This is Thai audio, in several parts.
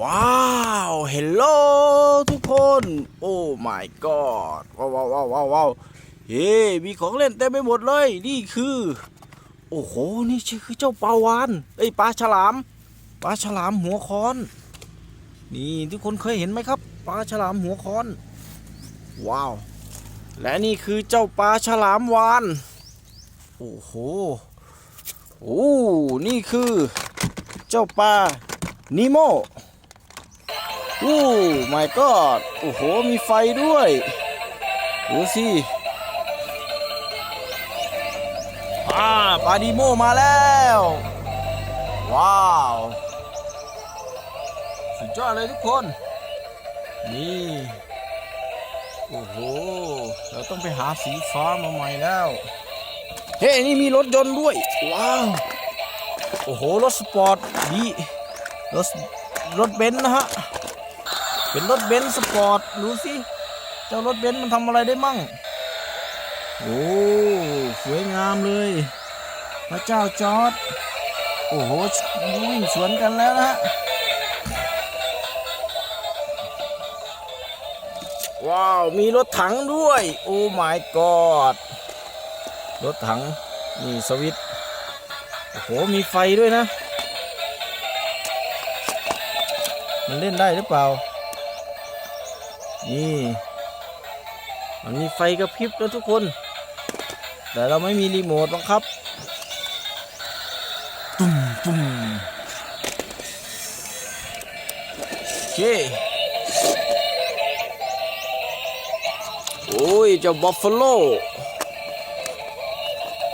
ว้าวเฮลโลทุกคน โอ้ my god ว้าวว้าวว้าวว้าววาวเฮ้มีของเล่นเต็มไปหมดเลย นี่คือ โอ้โห นี่คือเจ้าปลาวานเอ้ยปลาฉลาม ปลาฉลามหัวค้อน นี่ทุกคนเคยเห็นไหมครับ ปลาฉลามหัวค้อน ว้าว และนี่คือเจ้าปลาฉลามวาน โอ้โห โอ้ นี่คือ เจ้าปลานิโม โอ้ my god โอ้โห มีไฟด้วยดูสิอ่าปลาดีโมมาแล้ว ว้าว สุดยอดเลยทุกคน นี่ โอ้โห เราต้องไปหาสีฟ้ามาใหม่แล้ว เฮ้ นี่มีรถยนต์ด้วย ว้าว โอ้โห รถสปอร์ตดีรถรถเบนซ์นะฮะ เป็นรถเบนซ์สปอร์ตดูสิเจ้ารถเบนซ์มันทำอะไรได้มั่ง โอ้สวยงามเลย พระเจ้าจอร์ดโอ้โหวิ่งสวนกันแล้วนะฮะว้าว มีรถถังด้วย โอ้ my god รถถังนี่สวิตโอ้โห มีไฟด้วยนะ มันเล่นได้หรือเปล่า นี่มันมีไฟกระพริบแล้วทุกคน แต่เราไม่มีรีโมทบังคับ ตุ้มตุ้มโอเค โอ้ยเจ้าบัฟฟาโล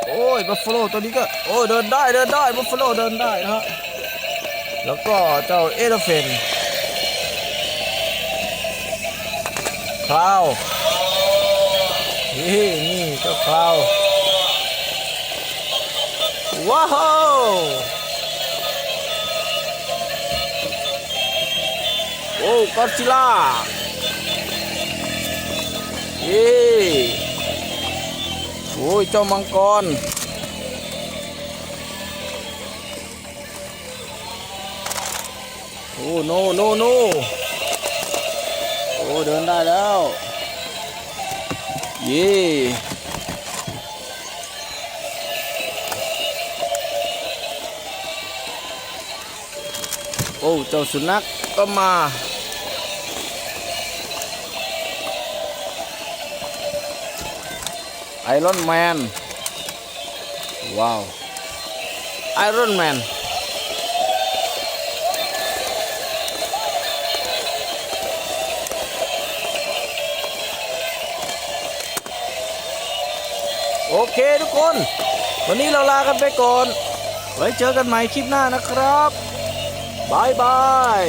โอ้ยบัฟฟาโลตัวนี้ก็ โอ้ยเดินได้เดินได้บัฟฟาโลเดินได้นะฮะ แล้วก็เจ้าเอเลเฟน คลาวนี่นี่เจ้าคลาวว้าวโอ้กอดซิล่าเย้โอ้ยเจ้ามังกรโอ้โนโนโน โอ้เดินได้แล้วเย่โอ้เจ้าสุนัขก็มาไอรอนแมนว้าวไอรอนแมน โอเคทุกคน วันนี้เราลากันไปก่อน ไว้เจอกันใหม่คลิปหน้านะครับบายบาย